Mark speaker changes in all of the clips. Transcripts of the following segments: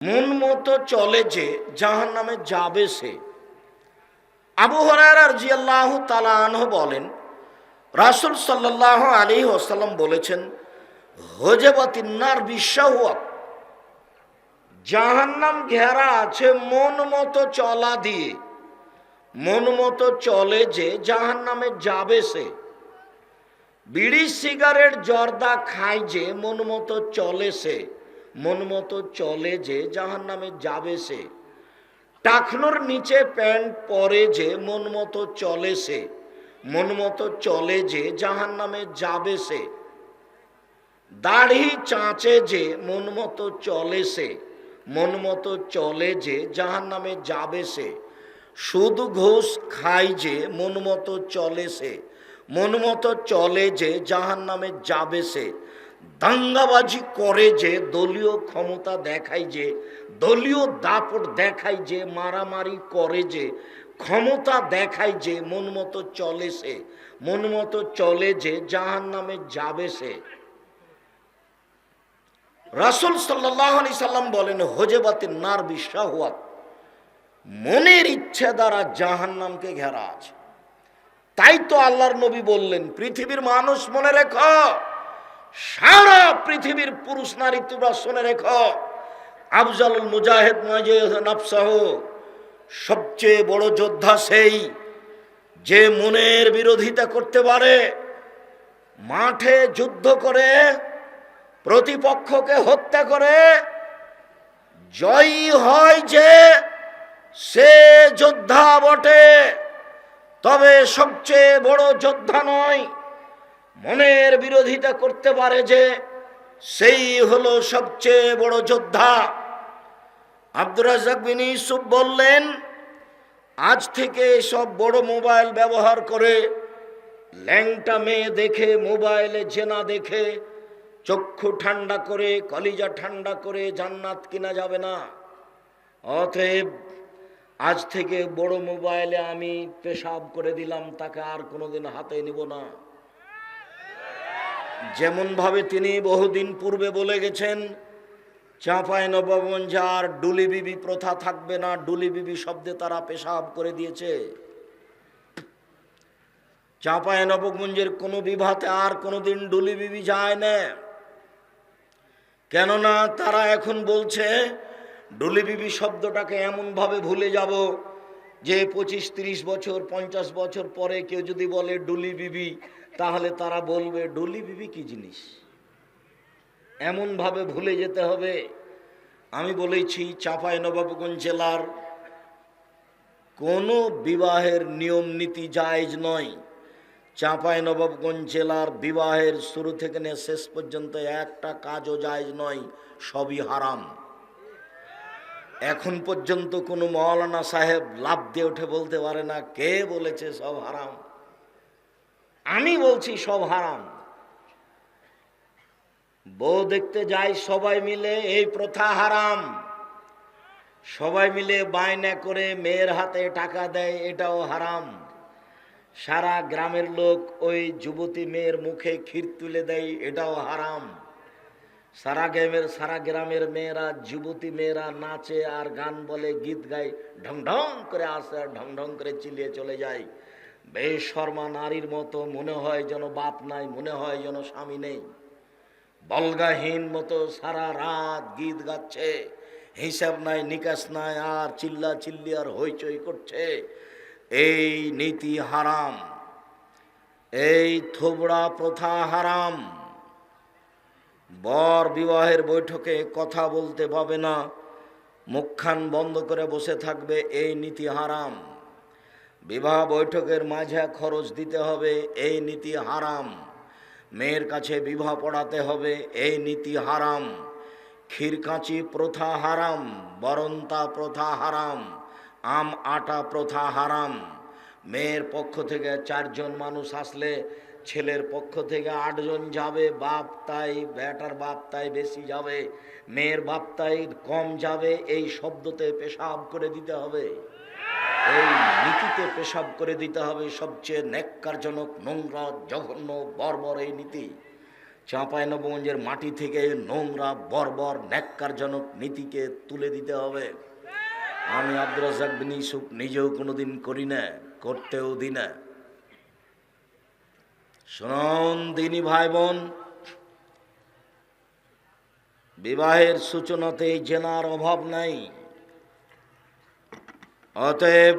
Speaker 1: মন মতো চলে যে জাহান নামে যাবে সে। আবু হরার জিয়াল্লাহ তালাহ বলেন, রাসুল সাল্লাহ আলী ওসাল্লাম বলেছেন হজেবাতিন্নার বিশ্বাহ জাহান্নাম ঘেরা আছে মন মতো চলা দিয়ে। মন মতো চলে যে জাহান্নামে যাবে সে। বিড়ি সিগারেট জর্দা খায় যে মন মতো চলে সে। মন মতো চলে যে জাহান নামে যাবে সে। টাকনোর নিচে প্যান্ট পরে যে মন মতো চলে সে। মন মতো চলে যে জাহান নামে যাবে সে। দাড়ি চাঁচে যে মন মতো চলে সে। মন মতো চলে যে জাহান নামে যাবে সে। সুদ ঘোষ খায় যে মন মতো চলে সে। মন মতো চলে যে জাহান নামে যাবে সে। দাঙ্গাবাজি করে যে দলীয় ক্ষমতা দেখায় যে, দলীয় দাপট দেখায় যে, মারামারি করে যে, ক্ষমতা দেখায় যে, মন মতো চলে সে, মন মতো চলে যে জাহান নামে যাবে সে। রাসুল সাল্লাহ আলি সাল্লাম বলেন হজেবাতে নার বিশ্বাহাত মনের ইচ্ছে দ্বারা জাহান নামকে ঘেরা আছে। তাই তো আল্লাহর নবী বললেন, পৃথিবীর মানুষ মনে রেখো সারা পৃথিবীর পুরুষ নারী তোমরা শুনে রেখো। আফজালুল মুজাহিদ নফসাহ, সবচেয়ে বড় যোদ্ধা সেই যে মনের বিরোধিতা করতে পারে। মাঠে যুদ্ধ করে, প্রতিপক্ষকে হত্যা করে, জয়ী হয় যে সে যোদ্ধা বটে। তবে সবচেয়ে বড় যোদ্ধা নয় মনের বিরোধিতা করতে পারে যে সেই হলো সবচেয়ে বড় যোদ্ধা। আব্দুর রাজাক ইউসুফ বললেন, আজ থেকে সব বড় মোবাইল ব্যবহার করে, ল্যাংটা মেয়ে দেখে, মোবাইলে জেনা দেখে, চক্ষু ঠান্ডা করে, কলিজা ঠান্ডা করে জান্নাত কিনা যাবে না। অতএব আজ থেকে বড় মোবাইলে আমি পেশাব করে দিলাম, তাকে আর কোনোদিন হাতে নিব না। যেমন ভাবে তিনি বহুদিন পূর্বে বলে গেছেন চাঁপায় নবগঞ্জ আর ডুলি বিবি প্রথা থাকবে না, ডুলি বিবি শব্দে তারা পেশাব করে দিয়েছে। চাঁপায় নবগঞ্জের কোনো বিভাতে আর কোনোদিন ডুলি বিবি যায় না। কেননা তারা এখন বলছে, ডুলি বিবি শব্দটাকে এমনভাবে ভুলে যাব যে পঁচিশ, তিরিশ বছর, পঞ্চাশ বছর পরে কেউ যদি বলে ডুলি বিবি তাহলে তারা বলবে, ডুলি বিবি কি জিনিস? এমনভাবে ভুলে যেতে হবে। আমি বলেছি, চাঁপাই নবাবগঞ্জ জেলার কোনো বিবাহের নিয়ম নীতি জায়জ নয়। চাঁপাই নবাবগঞ্জ জেলার বিবাহের শুরু থেকে নিয়ে শেষ পর্যন্ত একটা কাজও জায়জ নয়, সবই হারাম। এখন পর্যন্ত কোনো মৌলানা সাহেব লাভ দিয়ে উঠে বলতে পারে না, কে বলেছে সব হারাম? আমি বলছি সব হারাম। বউ দেখতে যাই সবাই মিলে এই প্রথা হারাম। সবাই মিলে বায়না করে মেয়ের হাতে টাকা দেয়, এটাও হারাম। সারা গ্রামের লোক ওই যুবতী মেয়ের মুখে ক্ষীর তুলে দেয়, এটাও হারাম। সারা গ্রামের সারা গ্রামের মেয়েরা, যুবতী মেয়েরা নাচে আর গান বলে, গীত গায়, ঢং ঢং করে আসে আর ঢং ঢং করে চিলিয়ে চলে যায়। বেশ শর্মা নারীর মতো মনে হয় যেন বাপ নাই, মনে হয় যেন স্বামী নেই। বলগাহীন মতো সারা রাত গীত গাচ্ছে, হিসাব নাই, নিকাশ নাই, আর চিল্লা চিল্লি আর হইচই করছে। এই নীতি হারাম, এই থোবড়া প্রথা হারাম। বর বিবাহের বৈঠকে কথা বলতে পাবে না, মুখখান বন্ধ করে বসে থাকবে, এই নীতি হারাম। বিবাহ বৈঠকের মাঝে খরচ দিতে হবে, এই নীতি হারাম। মেয়ের কাছে বিবাহ পড়াতে হবে, এই নীতি হারাম। ক্ষীরকাঁচি প্রথা হারাম, বরন্তা প্রথা হারাম, আম আটা প্রথা হারাম। মেয়ের পক্ষ থেকে চারজন মানুষ আসলে ছেলের পক্ষ থেকে আটজন যাবে, বাপ তাই বেটার বাপ তাই বেশি যাবে, মেয়ের বাপ তাই কম যাবে, এই শব্দতে পেশাব করে দিতে হবে। এই নীতিতে পেশাব করে দিতে হবে সবচেয়ে ন্যাক্কারজনক, নোংরা, জঘন্য, বর্বর এই নীতি। চাঁপাইনবগঞ্জের মাটি থেকে নোংরা, বর্বর, ন্যাক্কারজনক নীতিকে তুলে দিতে হবে। আমি রাজাক বিন ইসুফ নিজেও কোনোদিন করি না, করতেও দিই না। শুনুন দিনী ভাই বোন বিবাহের সূচনাতে জেনার অভাব নাই। অতএব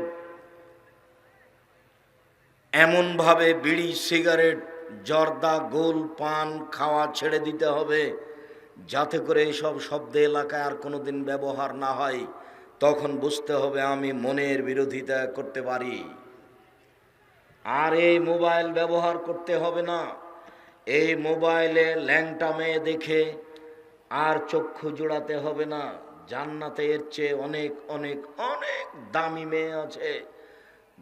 Speaker 1: এমনভাবে বিড়ি, সিগারেট, জর্দা, গোল, পান, খাওয়া ছেড়ে দিতে হবে, যাতে করে এসব শব্দ এলাকায় আর কোনো দিন ব্যবহার না হয়। তখন বুঝতে হবে আমি মনের বিরোধিতা করতে পারি। আর এই মোবাইল ব্যবহার করতে হবে না। এই মোবাইলে ল্যাংটা মেয়ে দেখে আর চক্ষু জোড়াতে হবে না। জান্নাতে এর চেয়ে অনেক অনেক অনেক দামি মেয়ে আছে।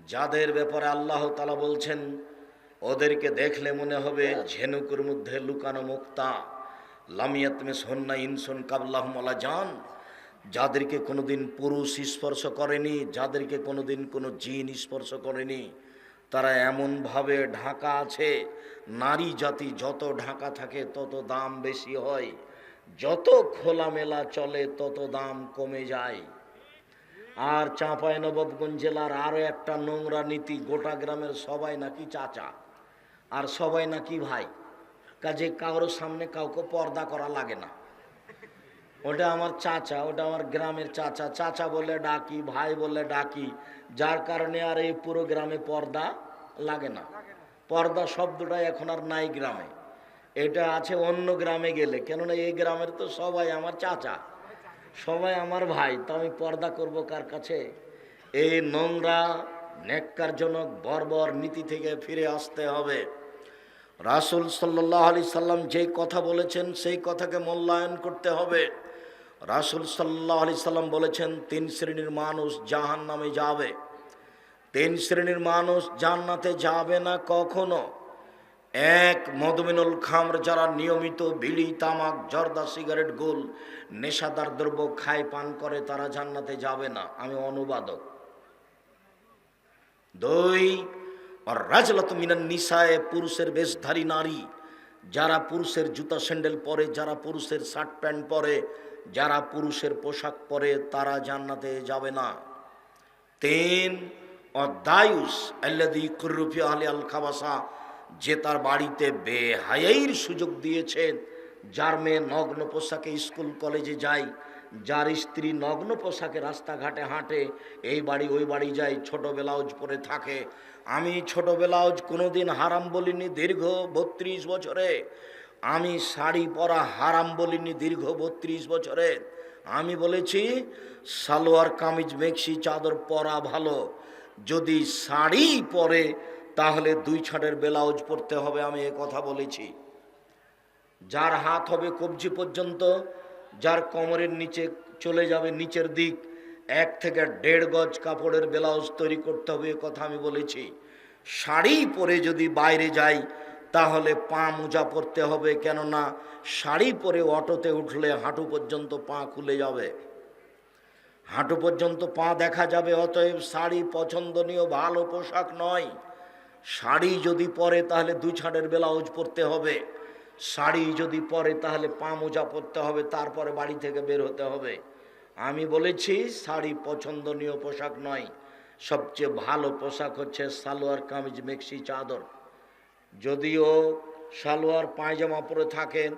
Speaker 1: যাদের ব্যাপারে আল্লাহ তালা বলছেন, ওদেরকে দেখলে মনে হবে ঝেনুকুর মধ্যে লুকানো মুক্তা। লামিয়াতমে সন্না ইনসন কাবলাহমলা যান যাদেরকে কোনোদিন পুরুষ স্পর্শ করেনি, যাদেরকে কোনোদিন কোনো জিন স্পর্শ করেনি, তারা এমনভাবে ঢাকা আছে, নারী জাতি যত ঢাকা থাকে তত দাম বেশি হয়। যত খোলামেলা চলে, তত দাম কমে যায়। আর চাঁপাইনবাবগঞ্জ জেলার আরও একটা নোংরা নীতি, গোটা গ্রামের সবাই নাকি চাচা, আর সবাই নাকি ভাই। কাজে কারোর সামনে কাউকে পর্দা করা লাগে না। ওটা আমার চাচা, ওটা আমার গ্রামের চাচা। চাচা বলে ডাকি, ভাই বলে ডাকি, যার কারণে আর এই পুরো গ্রামে পর্দা লাগে না। পর্দা শব্দটা এখন আর নাই গ্রামে। এটা আছে অন্য গ্রামে গেলে। কেননা এই গ্রামের তো সবাই আমার চাচা, সবাই আমার ভাই। তো আমি পর্দা করব কার কাছে? এই নোংরা, ন্যাক্কারজনক, বর্বর নীতি থেকে ফিরে আসতে হবে। রাসুল সাল্লাহ আলি সাল্লাম যেই কথা বলেছেন, সেই কথাকে মূল্যায়ন করতে হবে। রাসুল সাল্লাহ আলি সাল্লাম বলেছেন, তিন শ্রেণির মানুষ জাহান নামে যাবে। তিন শ্রেণির মানুষ জান্নাতে যাবে না কখনো। এক মধুমিনুল খামর যারা নিয়মিত বিড়ি তামাক, জর্দা, সিগারেট, গোল, নেশাদার দ্রব্য খায়, পান করে, তারা জান্নাতে যাবে না। আমি অনুবাদক। দুই রাজলত মিনান নিশায় পুরুষের বেশধারী নারী। যারা পুরুষের জুতা স্যান্ডেল পরে, যারা পুরুষের শার্ট প্যান্ট পরে, যারা পুরুষের পোশাক পরে, তারা জান্নাতে যাবে না। তিন অদায়ুস আল্লাদি কুরুফি আলী আল খাবাসা যে তার বাড়িতে বেহায়াইর সুযোগ দিয়েছেন, যার মেয়ে নগ্ন পোশাকে স্কুল কলেজে যায়, যার স্ত্রী নগ্ন পোশাকে রাস্তাঘাটে হাঁটে, এই বাড়ি ওই বাড়ি যায় ছোট ব্লাউজ পরে থাকে। আমি ছোট ব্লাউজ কোনোদিন হারাম বলিনি দীর্ঘ বত্রিশ বছরে। আমি শাড়ি পরা হারাম বলিনি দীর্ঘ বত্রিশ বছরে। আমি বলেছি, সালোয়ার কামিজ, মেক্সি, চাদর পরা ভালো। যদি শাড়ি পরে তাহলে দুই ছাড়ের ব্লাউজ পরতে হবে, আমি এ কথা বলেছি। যার হাত হবে কবজি পর্যন্ত, যার কোমরের নিচে চলে যাবে নিচের দিক, এক থেকে দেড় গজ কাপড়ের ব্লাউজ তৈরি করতে হবে, এ কথা আমি বলেছি। শাড়ি পরে যদি বাইরে যাই, তাহলে পা মোজা পরতে হবে, কেননা শাড়ি পরে অটোতে উঠলে হাঁটু পর্যন্ত পা খুলে যাবে। হাঁটু পর্যন্ত পা দেখা যাবে, অতএব শাড়ি পছন্দনীয়, ভালো পোশাক নয়। শাড়ি যদি পরে তাহলে দুই ছাড়ের ব্লাউজ পরতে হবে। শাড়ি যদি পরে তাহলে পা মোজা পরতে হবে, তারপরে বাড়ি থেকে বের হতে হবে। আমি বলেছি, শাড়ি পছন্দনীয় পোশাক নয়। সবচেয়ে ভালো পোশাক হচ্ছে সালোয়ার কামিজ, মেক্সি, চাদর। যদিও সালোয়ার পায়জামা পরে থাকেন,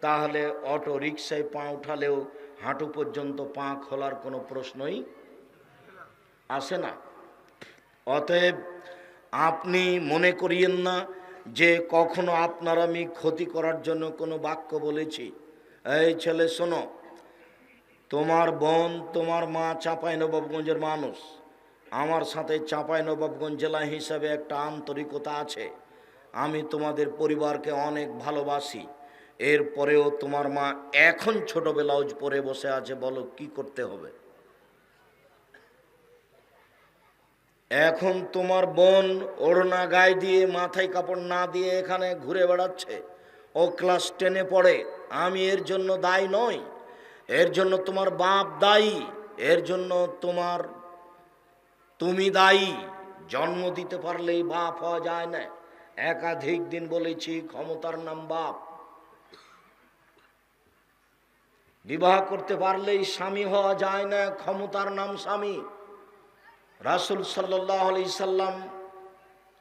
Speaker 1: তাহলে অটো রিক্সায় পা উঠালেও হাঁটু পর্যন্ত পা খোলার কোনো প্রশ্নই আসে না। অতএব আপনি মনে করিয়েন না যে কখনো আপনার আমি ক্ষতি করার জন্য কোনো বাক্য বলেছি। এই ছেলে, শোনো, তোমার বোন, তোমার মা চাঁপাই নবাবগঞ্জের মানুষ। আমার সাথে চাঁপাই নবাবগঞ্জ জেলা হিসাবে একটা আন্তরিকতা আছে। আমি তোমাদের পরিবারকে অনেক ভালোবাসি। এরপরেও তোমার মা এখন ছোট ব্লাউজ পরে বসে আছে, বলো কি করতে হবে? এখন তোমার বোন ওড়না গায়ে দিয়ে, মাথায় কাপড় না দিয়ে এখানে ঘুরে বেড়াচ্ছে। ও ক্লাস টেনে পড়ে। আমি এর জন্য দায়ী নই। এর জন্য তোমার বাপ দায়ী। এর জন্য তোমার, তুমি দায়ী। জন্ম দিতে পারলেই বাপ হওয়া যায় না। একাধিক দিন বলেছি ক্ষমতার নাম বাপ। বিবাহ করতে পারলেই স্বামী হওয়া যায় না, ক্ষমতার নাম স্বামী। রাসুল সাল্লাহ আলি সাল্লাম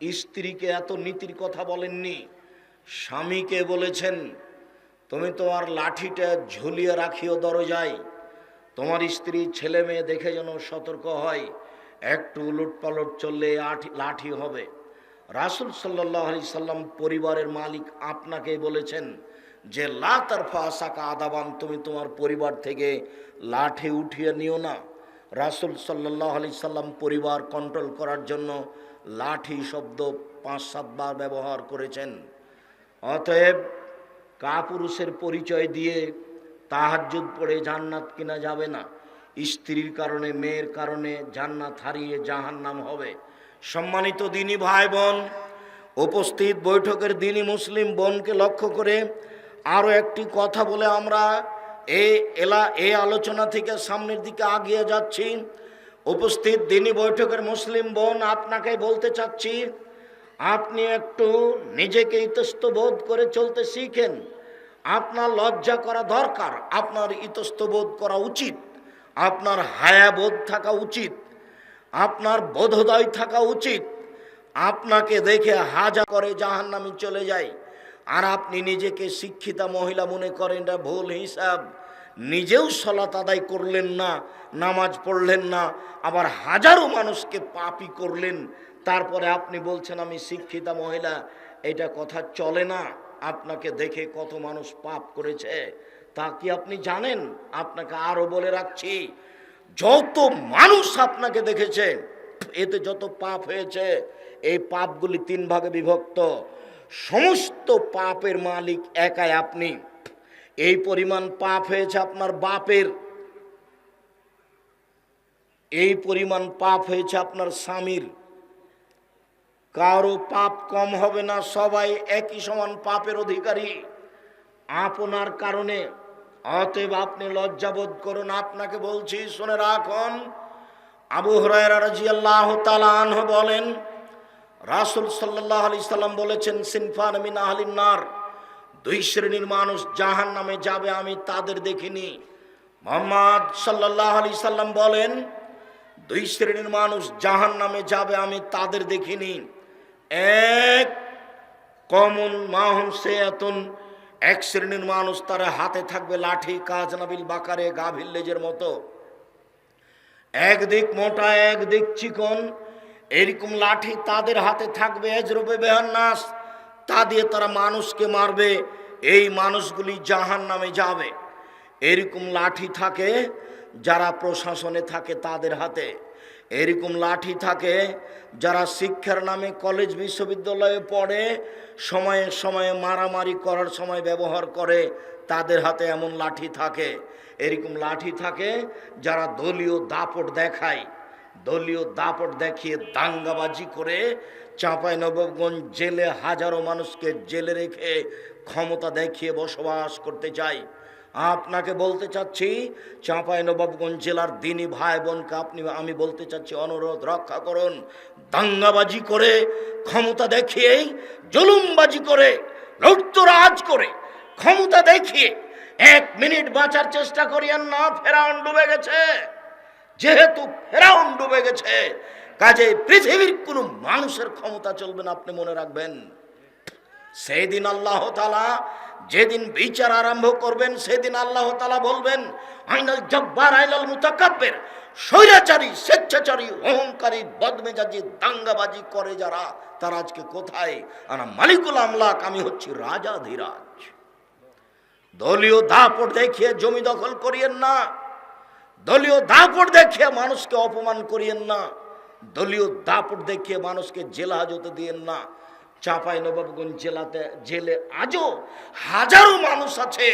Speaker 1: স্ত্রীকে এত নীতির কথা বলেননি, স্বামীকে বলেছেন, তুমি তোমার লাঠিটা ঝুলিয়ে রাখিও দরজায়, তোমার স্ত্রী ছেলে মেয়ে দেখে যেন সতর্ক হয়, একটু উলট পালট চললে লাঠি হবে। রাসুল সাল্লাহ আলি সাল্লাম পরিবারের মালিক আপনাকে বলেছেন যে, লা তারফা আশাকা আদাবান, তুমি তোমার পরিবার থেকে লাঠি উঠিয়ে নিও না। রাসুল সাল্লাহ আলি সাল্লাম পরিবার কন্ট্রোল করার জন্য লাঠি শব্দ পাঁচ সাতবার ব্যবহার করেছেন। অতএব কাপুরুষের পরিচয় দিয়ে তাহাজ্জুদ পড়ে জান্নাত কিনা যাবে না। স্ত্রীর কারণে, মেয়ের কারণে জান্নাত হারিয়ে জাহান্নাম হবে। সম্মানিত দিনী ভাই বোন উপস্থিত বৈঠকের দিনী মুসলিম বোনকে লক্ষ্য করে আরও একটি কথা বলে আমরা এই এলা এই আলোচনা থেকে সামনের দিকে আগিয়ে যাচ্ছি। উপস্থিত দিনী বৈঠকের মুসলিম বোন, আপনাকে বলতে চাচ্ছি, আপনি একটু নিজেকে ইতস্ত বোধ করে চলতে শিখেন। আপনার লজ্জা করা দরকার, আপনার ইতস্ত বোধ করা উচিত, আপনার হায়াবোধ থাকা উচিত, আপনার বোধোদয় থাকা উচিত। আপনাকে দেখে হাজা করে জাহান নামে চলে যায় আর আপনি নিজেকে শিক্ষিতা মহিলা মনে করেন, এটা ভুল হিসাব। নিজেও সলাত আদায় করলেন না, নামাজ পড়লেন না, আবার হাজারো মানুষকে পাপি করলেন। তারপরে আপনি বলছেন, আমি শিক্ষিতা মহিলা, এটা কথা চলে না। আপনাকে দেখে কত মানুষ পাপ করেছে। তা কি আপনি জানেন? আপনাকে আরও বলে রাখছি, যত মানুষ আপনাকে দেখেছে, এতে যত পাপ হয়েছে, এই পাপগুলি তিন ভাগে বিভক্ত। সমস্ত পাপের মালিক একাই আপনি। এই পরিমাণ পাপ হয়েছে আপনার বাপের। এই পরিমাণ পাপ হয়েছে আপনার স্বামীর। কারও পাপ কম হবে না, সবাই একই সমান পাপের অধিকারী। আপনার কারণে, অতএব আপনি লজ্জাবোধ করুন। আপনাকে বলছি, শুনে রাখুন, আবু হরাইরা রাজিয়াল্লাহ তালাহ বলেন রাসুল সাল্লাহ আলি সাল্লাম বলেছেন, সিনফান মিন আহলিন নার, দুই শ্রেণির মানুষ জাহান নামে যাবে, আমি তাদের দেখিনি। মোহাম্মদ সাল্লাহ আলি সাল্লাম বলেন, দুই শ্রেণির মানুষ জাহান নামে যাবে, আমি তাদের দেখিনি। এক, কমন মাহুম সেয়াতুন, এক শ্রেণির মানুষ তারা হাতে থাকবে লাঠি কাজ নাবিল বাকারে, গাভীর লেজের মতো। একদিক মোটা, একদিক চিকন এরকম লাঠি তাদের হাতে থাকবে এজরবে বেহান্নাস। তা দিয়ে তারা মানুষকে মারবে, এই মানুষগুলি জাহান নামে যাবে। এরকম লাঠি থাকে যারা প্রশাসনে থাকে তাদের হাতে। এরকম লাঠি থাকে যারা শিক্ষার নামে কলেজ বিশ্ববিদ্যালয়ে পড়ে, সময়ে সময়ে মারামারি করার সময় ব্যবহার করে, তাদের হাতে এমন লাঠি থাকে। এরকম লাঠি থাকে যারা দলীয় দাপট দেখায়। দলীয় দাপট দেখিয়ে দাঙ্গাবাজি করে চাঁপাই নবাবগঞ্জ জেলে হাজারো মানুষকে জেলে রেখে ক্ষমতা দেখিয়ে বসবাস করতে চাই। আপনাকে বলতে চাচ্ছি, চাঁপাই নবাবগঞ্জ জেলার দিনী ভাই বোনকে আপনি, আমি বলতে চাচ্ছি, অনুরোধ রক্ষা করুন। দাঙ্গাবাজি করে, ক্ষমতা দেখিয়েই জুলুমবাজি করে, লুটতরাজ করে, ক্ষমতা দেখিয়ে, এক মিনিট বাঁচার চেষ্টা করিয়েন না, ফেরাউন ডুবে গেছে। যেহেতু ফেরাউন ডুবে গেছে কাজে পৃথিবীর কোনো মানুষের ক্ষমতা চলবে না, আপনি মনে রাখবেন। সেই দিন আল্লাহ তালা যেদিন বিচার আরম্ভ করবেন, সেদিন আল্লাহ তালা বলবেন, আইনাল জব্বার আইনাল মুতাকাব্বের স্বৈরাচারী, স্বেচ্ছাচারী, অহংকারী, বদমেজাজি, দাঙ্গাবাজি করে যারা, তারা আজকে কোথায়? আর মালিকুল আমলাক, আমি হচ্ছি রাজা ধীরাজ। দলীয় দাপট দেখিয়ে জমি দখল করিয়েন না। দলীয় দাপট দেখিয়ে মানুষকে অপমান করিয়েন না। দলীয় দাপট দেখিয়ে মানুষকে জেলা হাজতে দিয়েন না। চাঁপাই নবাবগঞ্জ জেলাতে, জেলে আজও হাজারো মানুষ আছে।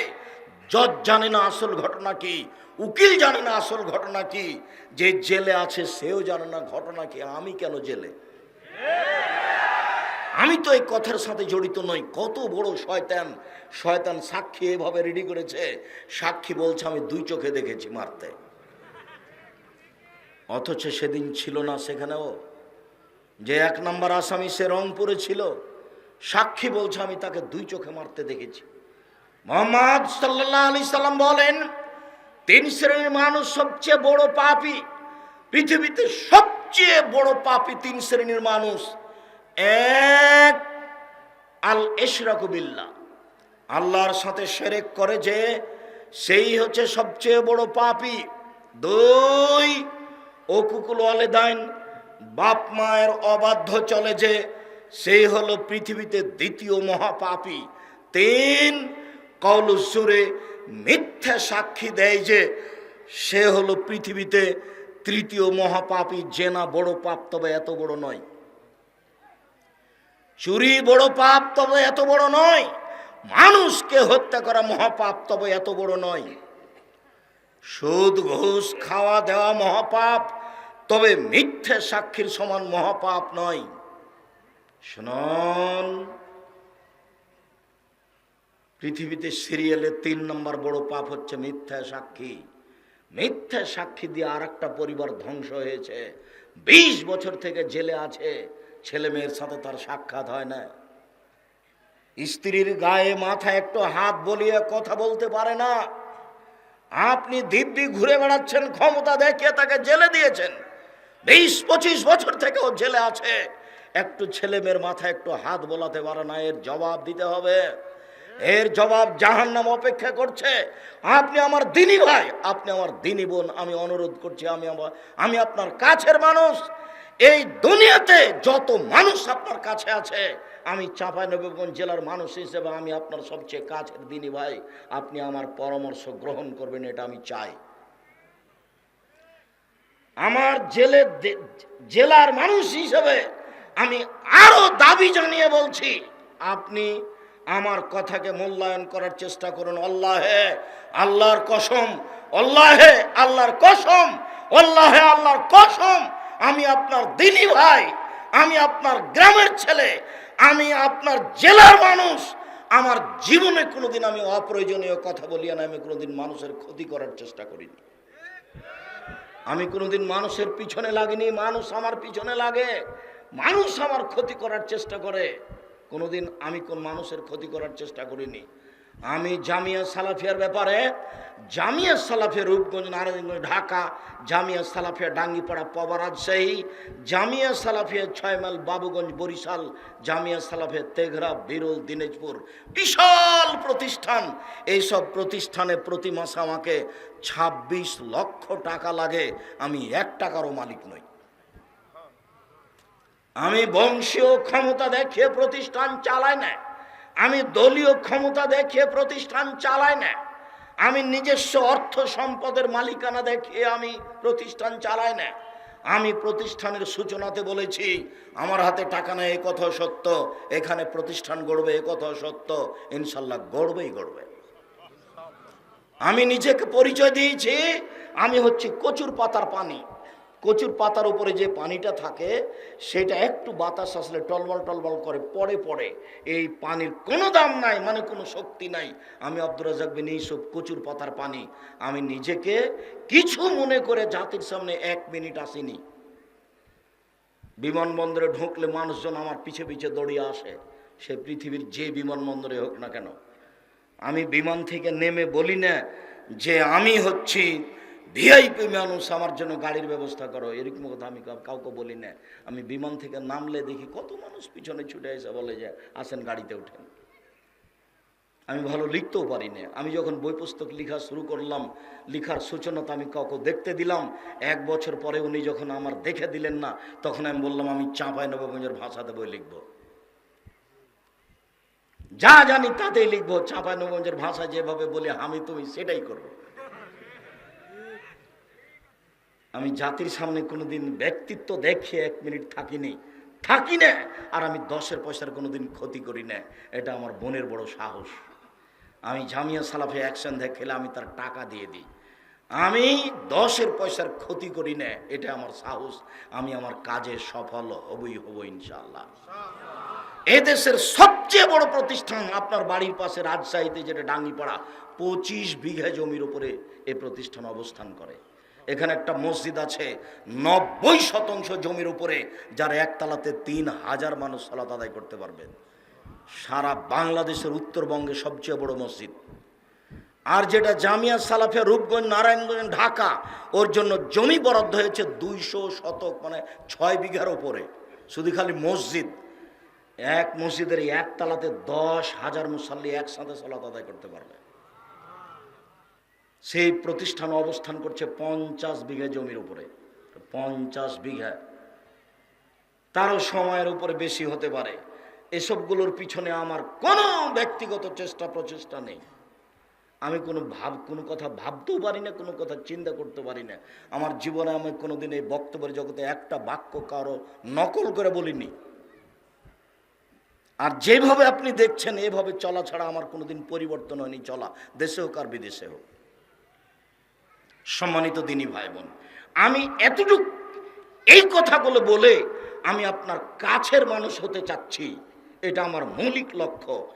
Speaker 1: জজ জানে না আসল ঘটনা কি, উকিল জানে না আসল ঘটনা কি, যে জেলে আছে সেও জানে না ঘটনা কি, আমি কেন জেলে? আমি তো এই কথার সাথে জড়িত নই, কত বড় শয়তান শয়তান সাক্ষী এভাবে রেডি করেছে, সাক্ষী বলছে, আমি দুই চোখে দেখেছি মারতে। অথচ সেদিন ছিল না সেখানেও। যে এক নম্বর আসামি সে রংপুরে ছিল, সাক্ষী বলছে, আমি তাকে দুই চোখে মারতে দেখেছি। মোহাম্মদ সাল্লাহ আলি সাল্লাম বলেন, তিন শ্রেণির মানুষ সবচেয়ে বড় পাপি, পৃথিবীতে সবচেয়ে বড় পাপী তিন শ্রেণির মানুষ। এক আল এশরাকুবিল্লা আল্লাহর সাথে সেরেক করে যে, সেই হচ্ছে সবচেয়ে বড় পাপি। দুই অকুকুল আলেদাইন বাপ মায়ের অবাধ্য চলে যে সেই হলো পৃথিবীতে দ্বিতীয় মহাপাপী। তিন কৌলুসুরে মিথ্যা সাক্ষী দেয় যে সে হলো পৃথিবীতে তৃতীয় মহাপাপী জেনা বড় পাপ তবে এত বড় নয়। চুরি বড় পাপ তবে এত বড় নয়। মানুষকে হত্যা করা মহাপাপ তবে এত বড় নয়। সুদ, ঘুষ, খাওয়া দেওয়া মহাপাপ তবে মিথ্যে সাক্ষীর সমান মহাপাপ নয়। শুনুন, পৃথিবীতে সিরিয়ালে তিন নম্বর বড় পাপ হচ্ছে মিথ্যা সাক্ষী। মিথ্যা সাক্ষী দিয়ে আর পরিবার ধ্বংস হয়েছে। বিশ বছর থেকে জেলে আছে, ছেলে মেয়ের সাথে তার সাক্ষাৎ হয় না। স্ত্রীর গায়ে, মাথায় একটু হাত বলিয়ে কথা বলতে পারে না। আপনি দিব্যি ঘুরে বেড়াচ্ছেন, ক্ষমতা দেখিয়ে তাকে জেলে দিয়েছেন। বিশ পঁচিশ বছর থেকে ও জেলে আছে। একটু ছেলে মেয়ের মাথায় একটু হাত বোলাতে পারে না, এর জবাব দিতে হবে। এর জবাব জাহান নাম অপেক্ষা করছে। আপনি আমার দিনী ভাই, আপনি আমার দিনী বোন, আমি অনুরোধ করছি, আমি আমার, আমি আপনার কাছের মানুষ। এই দুনিয়াতে যত মানুষ আপনার কাছে আছে, আমি চাঁপাইনবাবগঞ্জ জেলার মানুষ হিসেবে আমি আপনার সবচেয়ে কাছের দিনী ভাই। আপনি আমার পরামর্শ গ্রহণ করবেন, এটা আমি চাই। আমার জেলে জেলার মানুষ হিসেবে আমি আরও দাবি জানিয়ে বলছি, আপনি আমার কথাকে মূল্যায়ন করার চেষ্টা করুন। আল্লাহে, আল্লাহর কসম, আল্লাহে, আল্লাহর কসম, আল্লাহে, আল্লাহর কসম, আমি আপনার দিনী ভাই, আমি আপনার গ্রামের ছেলে, আমি আপনার জেলার মানুষ। আমার জীবনে কোনোদিন আমি অপ্রয়োজনীয় কথা বলিয়া না আমি কোনোদিন মানুষের ক্ষতি করার চেষ্টা করিনি। আমি কোনোদিন মানুষের পিছনে লাগিনি, মানুষ আমার পিছনে লাগে। মানুষ আমার ক্ষতি করার চেষ্টা করে। কোনোদিন আমি কোন মানুষের ক্ষতি করার চেষ্টা করিনি। আমি জামিয়া সালাফিয়ার ব্যাপারে, জামিয়া সালাফিয়া রূপগঞ্জ, নারায়ণগঞ্জ, ঢাকা, জামিয়া সালাফিয়া, ডাঙ্গিপাড়া পবা রাজশাহী জামিয়া সালাফিয়া ছয়মাইল বাবুগঞ্জ, বরিশাল, জামিয়া সালাফিয়া, তেঘরা, বিরল, দিনাজপুর, বিশাল প্রতিষ্ঠান। এইসব প্রতিষ্ঠানে প্রতি মাসে আমাকে ২৬ লক্ষ টাকা লাগে। আমি এক টাকারও মালিক নই। আমি বংশীয় ক্ষমতা দেখিয়ে প্রতিষ্ঠান চালাই না আমি দলীয় ক্ষমতা দেখিয়ে প্রতিষ্ঠান চালাই না। আমি নিজস্ব অর্থ সম্পদের মালিকানা দেখিয়ে আমি প্রতিষ্ঠান চালাই না। আমি প্রতিষ্ঠানের সূচনাতে বলেছি, আমার হাতে টাকা নেই, এ সত্য। এখানে প্রতিষ্ঠান গড়বে, এ সত্য। ইনশাল্লাহ গড়বেই গড়বে। আমি নিজেকে পরিচয় দিয়েছি, আমি হচ্ছি কচুর পাতার পানি। কচুর পাতার উপরে যে পানিটা থাকে, সেটা একটু বাতাস আসলে টলবল টলবল করে, পড়ে পড়ে। এই পানির কোনো দাম নাই মানে কোনো শক্তি নাই। আমি আব্দুর রাজাক বিন ইসব কচুর পাতার পানি। আমি নিজেকে কিছু মনে করে জাতির সামনে এক মিনিট আসিনি। বিমানবন্দরে ঢুকলে মানুষজন আমার পিছে পিছে দৌড়িয়ে আসে। সে পৃথিবীর যে বিমানবন্দরে হোক না কেন। আমি বিমান থেকে নেমে বলি না যে আমি হচ্ছি ভিআইপি মানুষ আমার জন্য গাড়ির ব্যবস্থা করো। এরকম কথা আমি কাউকে বলি না। আমি বিমান থেকে নামলে দেখি কত মানুষ পিছনে ছুটে এসে বলে যে, আসেন গাড়িতে ওঠেন আমি ভালো লিখতেও পারি না। আমি যখন বই পুস্তক লেখা শুরু করলাম, লেখার সূচনা আমি কাউকে দেখতে দিলাম। এক বছর পরে উনি যখন আমার দেখে দিলেন না, তখন আমি বললাম, আমি চাঁপাই নবগঞ্জের ভাষাতে বই লিখব। যা জানি তাতেই লিখব। চাঁপাই নবগঞ্জের ভাষা যেভাবে বলে, আমি তুমি সেটাই করব। আমি জাতির সামনে কোনোদিন ব্যক্তিত্ব দেখে এক মিনিট থাকিনি থাকি না আর আমি দশের পয়সার কোনোদিন ক্ষতি করি না। এটা আমার বোনের বড় সাহস। আমি জামিয়া সালাফে অ্যাকশন দেখলে আমি তার টাকা দিয়ে দিই। আমি দশের পয়সার ক্ষতি করি না, এটা আমার সাহস। আমি আমার কাজে সফল হবই হব ইনশাল্লাহ এদেশের সবচেয়ে বড় প্রতিষ্ঠান আপনার বাড়ির পাশে রাজশাহীতে, যেটা ডাঙ্গিপাড়া, পঁচিশ বিঘা জমির উপরে এ প্রতিষ্ঠান অবস্থান করে। এখানে একটা মসজিদ আছে, নব্বই শতাংশ জমির উপরে, যার একতলাতে তিন হাজার মানুষ সালাত আদায় করতে পারবে। সারা বাংলাদেশের উত্তরবঙ্গে সবচেয়ে বড় মসজিদ। আর যেটা জামিয়া সালাফিয়া রূপগঞ্জ, নারায়ণগঞ্জ, ঢাকা, ওর জন্য জমি বরাদ্দ হয়েছে দুইশো শতক মানে ছয় বিঘার ওপরে শুধু খালি মসজিদ। এক মসজিদের এক তালাতে দশ হাজার মুসাল্লি একসাথে সলাত আদায় করতে পারবে। সেই প্রতিষ্ঠান অবস্থান করছে পঞ্চাশ বিঘা জমির উপরে। পঞ্চাশ বিঘা। তারও সময়ের উপরে বেশি হতে পারে। এসবগুলোর পিছনে আমার কোনো ব্যক্তিগত চেষ্টা প্রচেষ্টা নেই। আমি কোনো ভাব, কোনো কথা ভাবতেও পারি না, কোনো কথা চিন্তা করতে পারি না। আমার জীবনে আমি কোনোদিন এই বক্তব্যের জগতে একটা বাক্য কারও নকল করে বলিনি। আর যেভাবে আপনি দেখছেন, এভাবে চলা ছাড়া আমার কোনোদিন পরিবর্তন হয়নি, চলা। দেশে হোক আর বিদেশে হোক। সম্মানিত দিনী ভাই বোন আমি এতটুক এই কথাগুলো বলে আমি আপনার কাছের মানুষ হতে চাচ্ছি। এটা আমার মৌলিক লক্ষ্য।